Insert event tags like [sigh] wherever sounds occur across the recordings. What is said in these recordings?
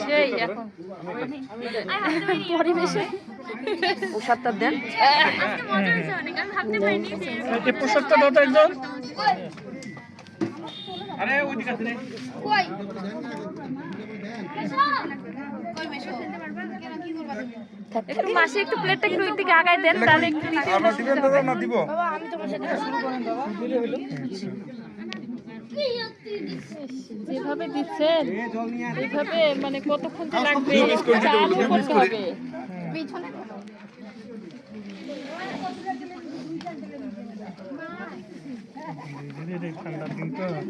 সেই এখন। পরিবেশে। প্রসাদটা দেন। প্রসাদটা দাও একজন। আরে ওই আছে রে। একটু মাসি একটু প্লেটটা একটু ওই দিকে আগায় দেন তাহলে একটু নিতে আমরা দিবেন দাদা না দিব। যেভাবে দিচ্ছেন এইভাবে মানে কতক্ষণ যে লাগবে করতে হবে।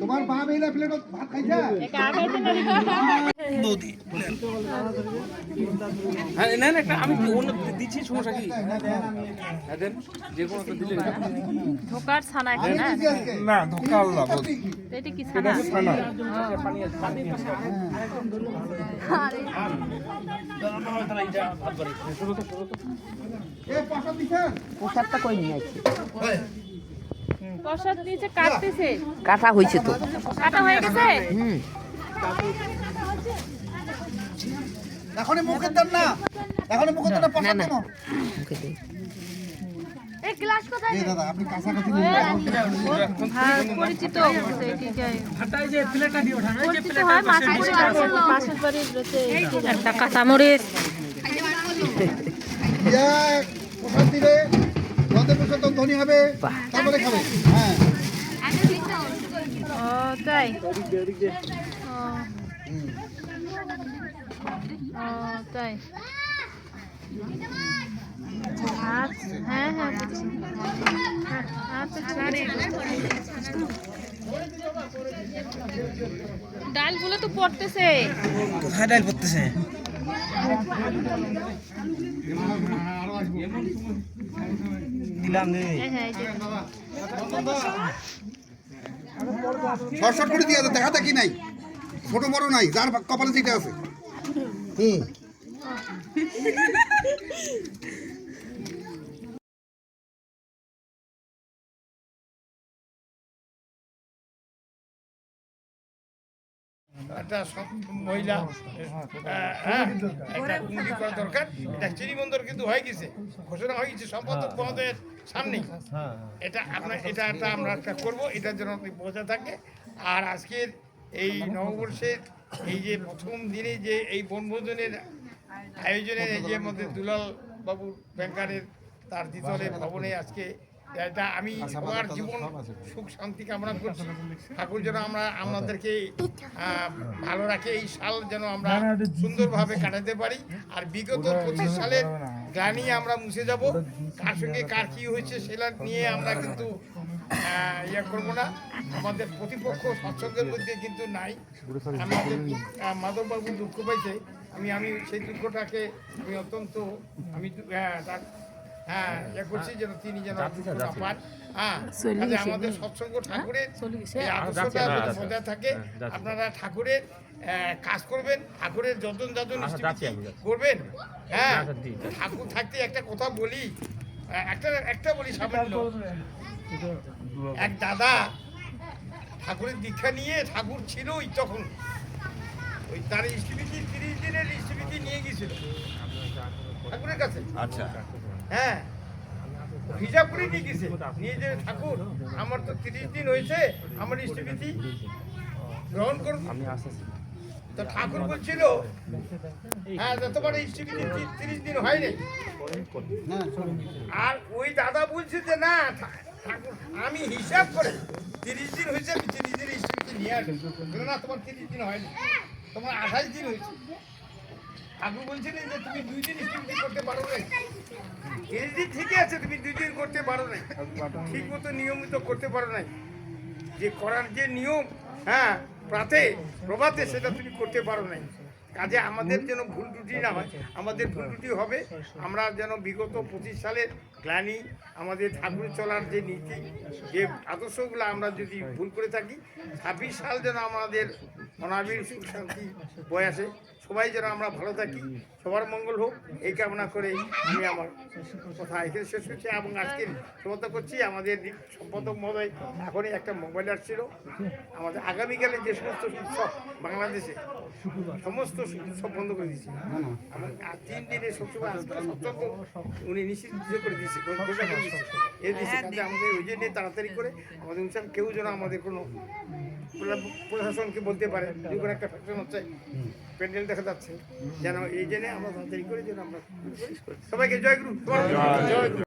তোমার বা মেয়েরা প্লেট ভাত খাইছা? [laughs] আর হ্যাঁ না না একটা আমি অন্য দিচ্ছি সমস্যা কি? হ্যাঁ দেন যে কোনো একটা দিলে ঢোকার ছানা এখানে না? না ধোকা আল্লাহ বল। এটা কি ছানা? এ পয়সা দিছেন? প্রসাদটা কই নিয়ে আসছে প্রসাদ দিয়েছে কাটতেছে। কাটা হয়েছে তো। কাটা হয়ে গেছে? হুম। এখনই মুখের দেন না। এখনই মুখের দেন না না, না। দেন মুখে দে। এই দাদা আপনি কাছাকাছি হ্যাঁ পরিচিত এদিকে হাতায় যে প্লেটটা দিয়ে ওঠা যে পরিচিত হয় মাসির বাড়ির পাশের বাড়ির রয়েছে একটা কাঁচামরিচ। ইয়া প্রসাদ দিলে যত প্রসাদ তত ধনী হবে তারপরে খাবে। হ্যাঁ। ও তাই। ও। তাই। হ্যাঁ হ্যাঁ হ্যাঁ। ডালগুলো তো পড়তেছে। কোথায় ডাল করতেছে দিলাম শর্ট শর্ট করে দিয়ে দেখা দেখি নাই। ছোট বড় নাই। যার কপালে যেটা আছে। হুম। একটা মহিলা হ্যাঁ একটা উন্নতি করা দরকার। এটা চিনিবন্দর কিন্তু হয়ে গেছে। ঘোষণা হয়ে গেছে সম্পাদক মহোদয়ের সামনেই। এটা আপনার এটা একটা আমরা একটা করব এটার জন্য আপনি বোঝা থাকে। আর আজকের এই নববর্ষের এই যে প্রথম দিনে যে এই বনভোজনের আয়োজনের এই যে মধ্যে দুলাল বাবু ব্যাংকারের তার দ্বিতলের ভবনে আজকে এটা আমি সবার জীবন সুখ শান্তি কামনা করছি। ঠাকুর যেন আমরা আমাদেরকে ভালো রাখে, এই সাল যেন আমরা সুন্দরভাবে কাটাতে পারি। আর বিগত পঁচিশ সালের গ্লানি আমরা মুছে যাব। কার সঙ্গে কার কি হয়েছে সেটা নিয়ে আমরা কিন্তু ইয়ে করব না। আমাদের প্রতিপক্ষ সৎসঙ্গের মধ্যে কিন্তু নাই। আমাদের মাধববাবু দুঃখ পাইছে। আমি আমি সেই দুঃখটাকে আমি অত্যন্ত আমি হ্যাঁ, তার- হ্যাঁ ইয়ে করছি যেন তিনি যেন পান। হ্যাঁ আমাদের সৎসঙ্গ ঠাকুরের এই আদর্শটা বজায় থাকে। আপনারা ঠাকুরের কাজ করবেন। ঠাকুরের যতন যতন করবেন। হ্যাঁ ঠাকুর থাকতে একটা কথা বলি। একটা একটা বলি সামান্য। এক দাদা ঠাকুরের দীক্ষা নিয়ে ঠাকুর ছিল ওই তখন। ওই তার স্মৃতি তিরিশ দিনের স্মৃতি নিয়ে গিয়েছিল। ঠাকুরের কাছে। আচ্ছা। হ্যাঁ। হিসাব করে নিয়ে গেছে নিয়ে যে ঠাকুর আমার তো তিরিশ দিন হয়েছে আমার স্মৃতি গ্রহণ করুন তো ঠাকুর বলছিল হ্যাঁ তোমার স্মৃতি তিরিশ দিন হয়নি। আর ওই দাদা বলছে যে না আমি হিসাব করে তিরিশ দিন হয়েছে, আমি তিরিশ দিনের স্মৃতি নিয়ে আসি না তোমার তিরিশ দিন হয়নি, তোমার আঠাশ দিন হয়েছে। ঠাকুর বলছিলেন যে তুমি দুই দিন স্মৃতি করতে পারো না তিরিশ দিন ঠিকই আছে, তুমি দুই দিন করতে পারো নাই। ঠিক মতো নিয়মিত করতে পারো নাই। যে করার যে নিয়ম হ্যাঁ প্রাতে, প্রভাতে, সেটা তুমি করতে পারো নাই। কাজে আমাদের যেন ভুল ত্রুটি না হয়, আমাদের ভুল ত্রুটি হবে। আমরা যেন বিগত পঁচিশ সালের গ্লানি, আমাদের ঠাকুর চলার যে নীতি, যে আদর্শগুলো আমরা যদি ভুল করে থাকি, ছাব্বিশ সাল যেন আমাদের অনাবির সুখ শান্তি বয়ে আসে। সবাই যেন আমরা ভালো থাকি। সবার মঙ্গল হোক, এই কামনা করে আমি আমার কথা এখানে শেষ করছি এবং আজকের সমাপ্ত করছি। আমাদের সম্পাদক মহোদয় এখনই একটা মোবাইল আসছিল। আমাদের আগামীকালে যে সমস্ত উৎসব বাংলাদেশে, সমস্ত উৎসব বন্ধ করে দিয়েছে। এবং তিন দিনে সবসময় আজকে সতর্ক। উনি নিষিদ্ধ করে দিয়েছে ঘোষণা এর দিয়েছে এই আমাদের ওই জন্যে তাড়াতাড়ি করে আমাদের অনুষ্ঠান কেউ যেন আমাদের কোনো প্রশাসনকে বলতে পারে যে কোনো একটা ফ্যাকশন হচ্ছে প্যান্ডেল দেখা যাচ্ছে যেন এই জন্যে আমরা তাড়াতাড়ি করে যেন আমরা সবাইকে জয় গুরু। জয় গুরু।